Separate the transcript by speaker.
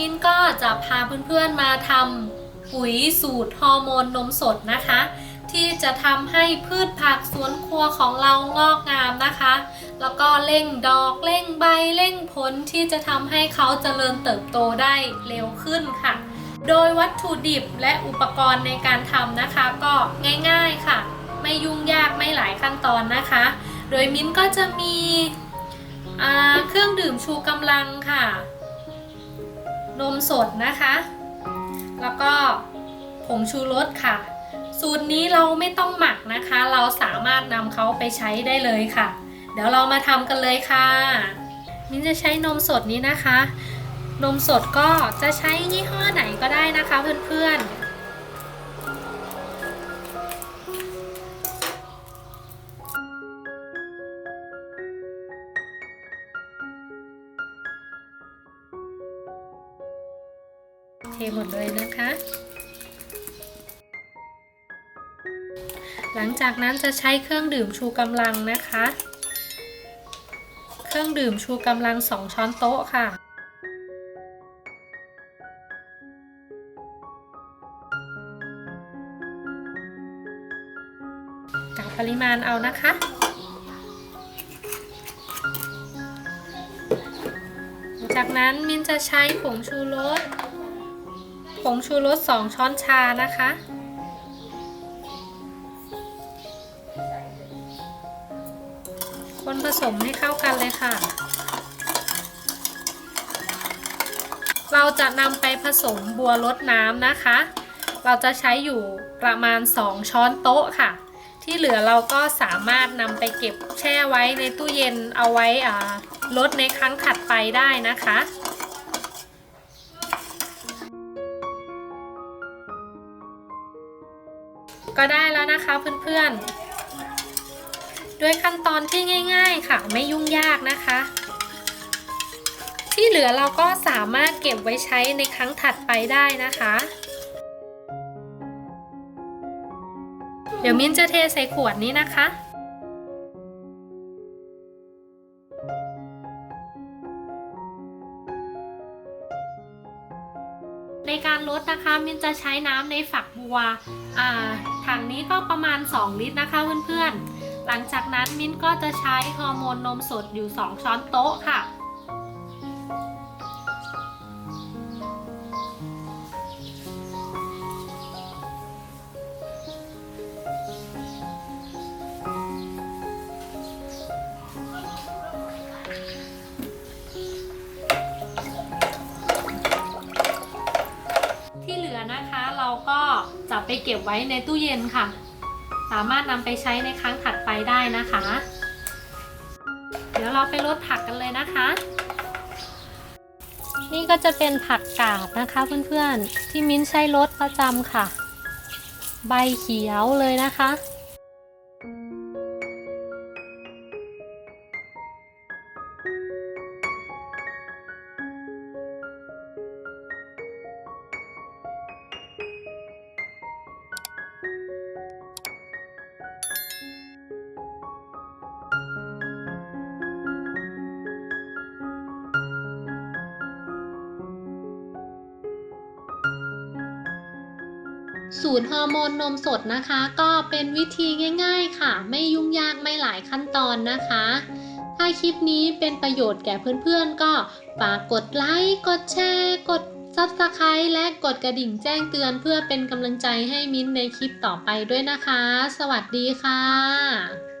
Speaker 1: มิ้นก็จะพาเพื่อนๆมาทำปุ๋ยสูตรฮอร์โมนนมสดนะคะ ที่จะทำให้พืชผักสวนครัวของเรางอกงามนะคะ แล้วก็เร่งดอกเร่งใบเร่งผลที่จะทำให้เขาเจริญเติบโตได้เร็วขึ้นค่ะ โดยวัตถุดิบและอุปกรณ์ในการทำนะคะ ก็ง่ายๆค่ะ ไม่ยุ่งยากไม่หลายขั้นตอนนะคะ โดยมิ้นก็จะมีเครื่องดื่มชูกำลังค่ะ นมสดนะคะ แล้วก็ผงชูรสค่ะ สูตรนี้เราไม่ต้องหมักนะคะ เราสามารถนำเขาไปใช้ได้เลยค่ะ เดี๋ยวเรามาทำกันเลยค่ะ มิ้นจะใช้นมสดนี้นะคะ นมสดก็จะใช้ยี่ห้อไหนก็ได้นะคะเพื่อนๆ หมดเลยนะคะ หลังจากนั้นจะใช้เครื่องดื่มชูกำลังนะคะ เครื่องดื่มชูกำลัง 2 ช้อนโต๊ะค่ะกะปริมาณเอานะคะจากนั้นมินจะใช้ผงชูรส ผงชูรส 2 ช้อนชานะคะ คนผสมให้เข้ากันเลยค่ะ เราจะนำไปผสมบัวรดน้ำนะคะ เราจะใช้อยู่ประมาณ 2 ช้อนโต๊ะค่ะ ที่เหลือเราก็สามารถนำไปเก็บแช่ไว้ในตู้เย็นเอาไว้อ่าลดในครั้งถัดไปได้นะคะ ก็ได้แล้วนะคะเพื่อนๆ ด้วยขั้นตอนที่ง่าย ๆ ค่ะไม่ยุ่งยากนะคะ ที่เหลือเราก็สามารถเก็บไว้ใช้ในครั้งถัดไปได้นะคะ เดี๋ยวมิ้นจะเทใส่ขวดนี้นะคะ ในการลดนะคะมินจะใช้น้ำในฝักบัวถังนี้ก็ประมาณ 2 ลิตรนะคะเพื่อนๆ หลังจากนั้นมิ้นก็จะใช้ฮอร์โมนนมสดอยู่ 2 ช้อนโต๊ะค่ะ ลือนะคะ เราก็จะไปเก็บไว้ในตู้เย็นค่ะ สามารถนำไปใช้ในครั้งถัดไปได้นะคะ เดี๋ยวเราไปลดผักกันเลยนะคะ นี่ก็จะเป็นผักกาดนะคะเพื่อนๆที่มิ้นใช้ลดประจำค่ะ ใบเขียวเลยนะคะ สูตรฮอร์โมนนมสดนะคะ ก็เป็นวิธีง่าย ๆค่ะ ไม่ยุ่งยากไม่หลายขั้นตอนนะคะ ถ้าคลิปนี้เป็นประโยชน์แก่เพื่อนๆ ก็ฝากกดไลค์กดแชร์ กด Subscribe และกดกระดิ่งแจ้งเตือนเพื่อเป็นกำลังใจให้มิ้นในคลิปต่อไปด้วยนะคะ สวัสดีค่ะ